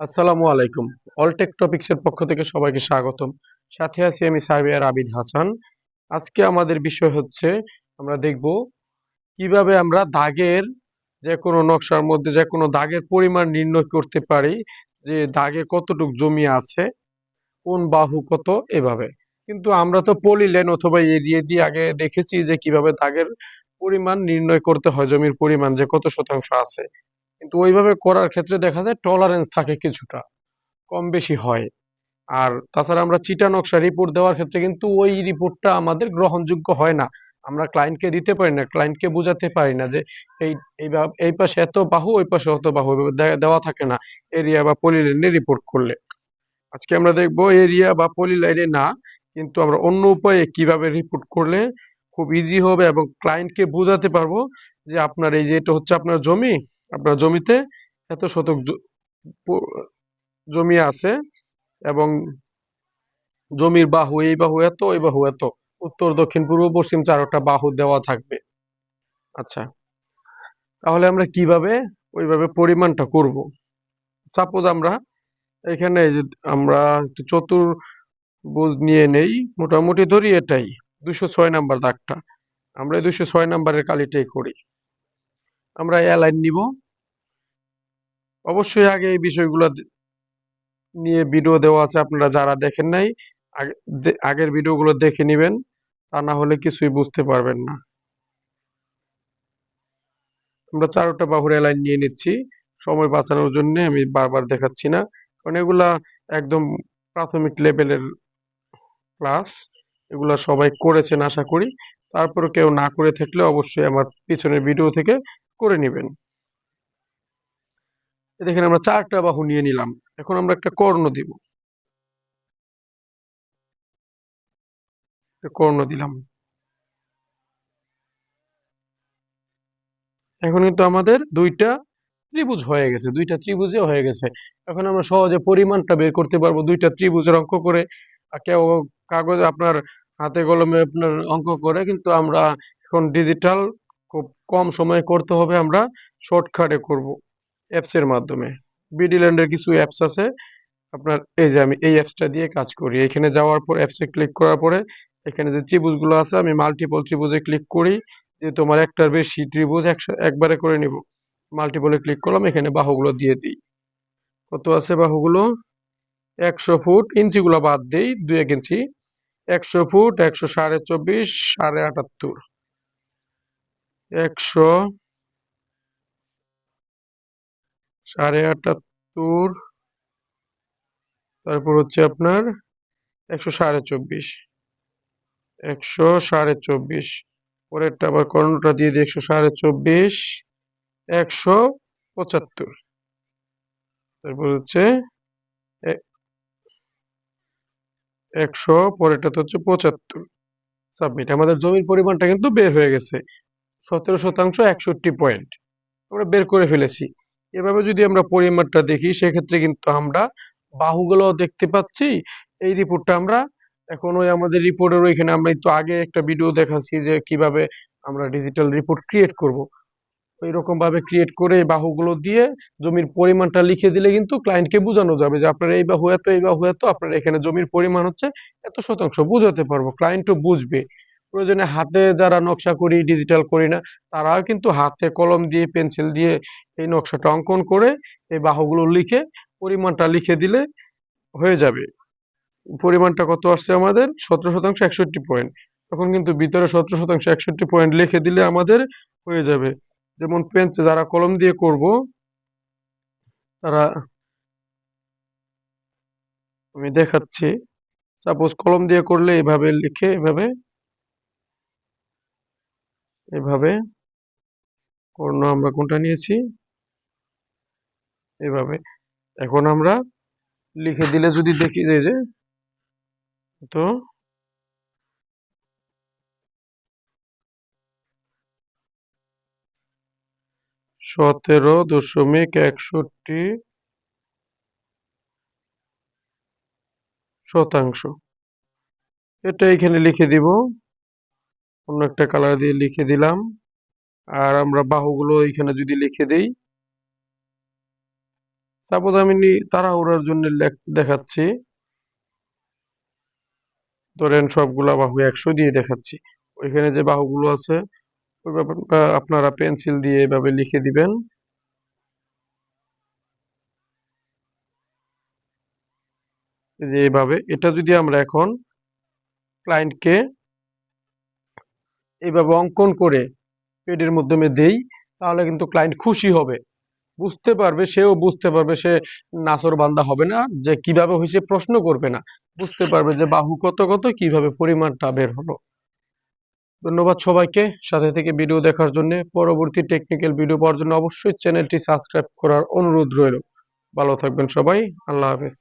আসসালামু আলাইকুম। অলটেক টপিক্সের পক্ষ থেকে সবাইকে স্বাগতম। সাথে আছি আমি সার্বিয়ার আবিদ হাসান। আজকে আমাদের বিষয় হচ্ছে, আমরা দেখব কীভাবে আমরা দাগের যে কোনো নকশার মধ্যে যে কোনো দাগের পরিমাণ নির্ণয় করতে পারি যে দাগে কতটুক জমি আছে, কোন বাহু কত, এভাবে। কিন্তু আমরা তো পলিলেন অথবা এরিয়া দিয়ে আগে দেখেছি যে কীভাবে দাগের পরিমাণ নির্ণয় করতে হয়, জমির পরিমাণ যে কত শতাংশ আছে। কিন্তু ওইভাবে করার ক্ষেত্রে দেখা যায় টলারেন্স থাকে কিছুটা, কম বেশি হয়। আর তাছাড়া আমরা চিটা নকশা রিপোর্ট দেওয়ার ক্ষেত্রে কিন্তু ওই রিপোর্টটা আমাদের গ্রহণযোগ্য হয় না। আমরা ক্লায়েন্টকে দিতে পারি না ক্লায়েন্টকে বোঝাতে পারি না যে এই এই পাশে এত বাহু, ওই পাশে অত বাহু দেওয়া থাকে না এরিয়া বা পলিলাইনে রিপোর্ট করলে। আজকে আমরা দেখব এরিয়া বা পলিলাইনে না, কিন্তু আমরা অন্য উপায়ে কীভাবে রিপোর্ট করলে খুব ইজি হবে এবং ক্লায়েন্টকে বোঝাতে পারব যে আপনার এই যে এটা হচ্ছে আপনার জমি, আপনার জমিতে এত শতক জমি আছে এবং জমির বাহু এই বাহু এত, ওই বাহু এত। উত্তর, দক্ষিণ, পূর্ব, পশ্চিম চারটা বাহু দেওয়া থাকবে। আচ্ছা তাহলে আমরা কীভাবে ওইভাবে পরিমাণটা করব? সাপোজ আমরা এখানে আমরা চতুর্ভুজ নিয়ে নেই, মোটামুটি ধরি এটাই। দুশো ছয় নাম্বার দাগটা। আমরা দুশো ছয় নাম্বারের কালিটাই করি। আমরা অ্যালাইন নিব। অবশ্যই আগে এই বিষয়গুলো নিয়ে ভিডিও দেওয়া আছে, আপনারা যারা দেখেন নাই আগের ভিডিওগুলো দেখে নেবেন, তা না হলে কিছুই বুঝতে পারবেন না। আমরা চারোটা বাহুর অ্যালাইন নিয়ে নিচ্ছি। সময় বাঁচানোর জন্য আমি বারবার দেখাচ্ছি না। কারণ এগুলা একদম প্রাথমিক লেভেলের ক্লাস এগুলা সবাই করেছেন আশা করি। তারপরে কেউ না করে থাকলে অবশ্যই আমার পিছনের ভিডিও থেকে করে নেবেন। দেখেন আমরা চারটা বাহু নিয়ে নিলাম। এখন আমরা একটা কর্ণ দিব। কর্ণ দিলাম। এখন কিন্তু আমাদের দুইটা ত্রিভুজ হয়ে গেছে, দুইটা ত্রিভুজে হয়ে গেছে। এখন আমরা সহজে পরিমাণটা বের করতে পারব। দুইটা ত্রিভুজের অঙ্ক করে কেউ কাগজ আপনার হাতে কলমে আপনার অঙ্ক করে কিন্তু আমরা এখন ডিজিটাল খুব কম সময়ে করতে হবে, আমরা শর্টকাটে করব অ্যাপস এর মাধ্যমে। বিডিল্যান্ডের কিছু অ্যাপস আছে, আপনার এই যে আমি এই অ্যাপসটা দিয়ে কাজ করি। এখানে যাওয়ার পর অ্যাপসে ক্লিক করার পরে এখানে যে ত্রিভুজগুলো আছে, আমি মাল্টিপল ত্রিভুজে ক্লিক করি, যে তোমার একটার বেশি ত্রিভুজ একবারে করে নিব। মাল্টিপলে ক্লিক করলাম, এখানে বাহুগুলো দিয়ে দিই। কত আছে বাহুগুলো? একশো ফুট, ইঞ্চিগুলো বাদ দিই, দুই এক ইঞ্চি। একশো ফুট, একশো সাড়ে চব্বিশ, সাড়ে আটাত্তর। একশো সাড়ে আটাত্তর, তারপর হচ্ছে আপনার একশো সাড়ে চব্বিশ। একশো সাড়ে চব্বিশ। পরেরটা আবার কর্ণটা দিয়ে দিই, একশো সাড়ে চব্বিশ, একশো পঁচাত্তর। তারপর হচ্ছে একশো পরেরটা তো হচ্ছে পঁচাত্তর। সাবমিট আমাদের জমির পরিমাণটা কিন্তু বের হয়ে গেছে। সতেরো শতাংশ একষট্টি পয়েন্ট আমরা বের করে ফেলেছি। এভাবে যদি আমরা পরিমাণটা দেখি, সেক্ষেত্রে কিন্তু আমরা বাহুগুলো দেখতে পাচ্ছি। এই রিপোর্টটা আমরা এখন ওই আমাদের রিপোর্টের ওইখানে আমরা একটু আগে একটা ভিডিও দেখাচ্ছি যে কীভাবে আমরা ডিজিটাল রিপোর্ট ক্রিয়েট করব। ওই রকম ভাবে ক্রিয়েট করে এই বাহুগুলো দিয়ে জমির পরিমাণটা লিখে দিলে কিন্তু ক্লায়েন্টকে বোঝানো যাবে যে আপনার এই বাহু এত, এই বাহু এত, আপনার এখানে জমির পরিমাণ হচ্ছে এত শতাংশ বুঝাতে পারব ক্লায়েন্টও বুঝবে। প্রয়োজনে হাতে যারা নকশা করি ডিজিটাল করি না, তারাও কিন্তু হাতে কলম দিয়ে পেন্সিল দিয়ে এই নকশাটা অঙ্কন করে এই বাহুগুলো লিখে পরিমাণটা লিখে দিলে হয়ে যাবে। পরিমাণটা কত আসছে আমাদের? সতেরো শতাংশ একষট্টি পয়েন্ট তখন কিন্তু ভিতরে সতেরো শতাংশ একষট্টি পয়েন্ট লিখে দিলে আমাদের হয়ে যাবে। যেমন পেন যারা কলম দিয়ে করব, তারা আমি দেখাচ্ছি। সাপোজ কলম দিয়ে করলে এভাবে লিখে এভাবে এভাবে কর্ণ আমরা কোনটা নিয়েছি? এভাবে। এখন আমরা লিখে দিলে যদি দেখি যে যে, তো সতেরো দশমিক একষট্টি শতাংশ। এটা এখানে লিখে দিব। অন্য একটা কালার দিয়ে লিখে দিলাম। আর আমরা বাহুগুলো এখানে যদি লিখে দেই। সাপোজ আমি তাড়াহুড়ার জন্য দেখাচ্ছি। ধরেন সবগুলা বাহু একশো দিয়ে দেখাচ্ছি। ওইখানে যে বাহুগুলো আছে ওই ব্যাপারটা আপনারা পেন্সিল দিয়ে এভাবে লিখে দিবেন। যে এভাবে। এটা যদি আমরা এখন ক্লায়েন্টকে এইভাবে অঙ্কন করে পেডের মাধ্যমে দেই, তাহলে কিন্তু ক্লায়েন্ট খুশি হবে। বুঝতে পারবে, সেও বুঝতে পারবে, সে নাচর বান্দা হবে না, যে কীভাবে হয়েছে প্রশ্ন করবে না। বুঝতে পারবে যে বাহু কত কত, কীভাবে পরিমাণটা বের হলো। ধন্যবাদ সবাইকে সাথে থেকে ভিডিও দেখার জন্য। পরবর্তী টেকনিক্যাল ভিডিও পাওয়ার জন্য অবশ্যই চ্যানেলটি সাবস্ক্রাইব করার অনুরোধ রইল। ভালো থাকবেন সবাই, আল্লাহ হাফেজ।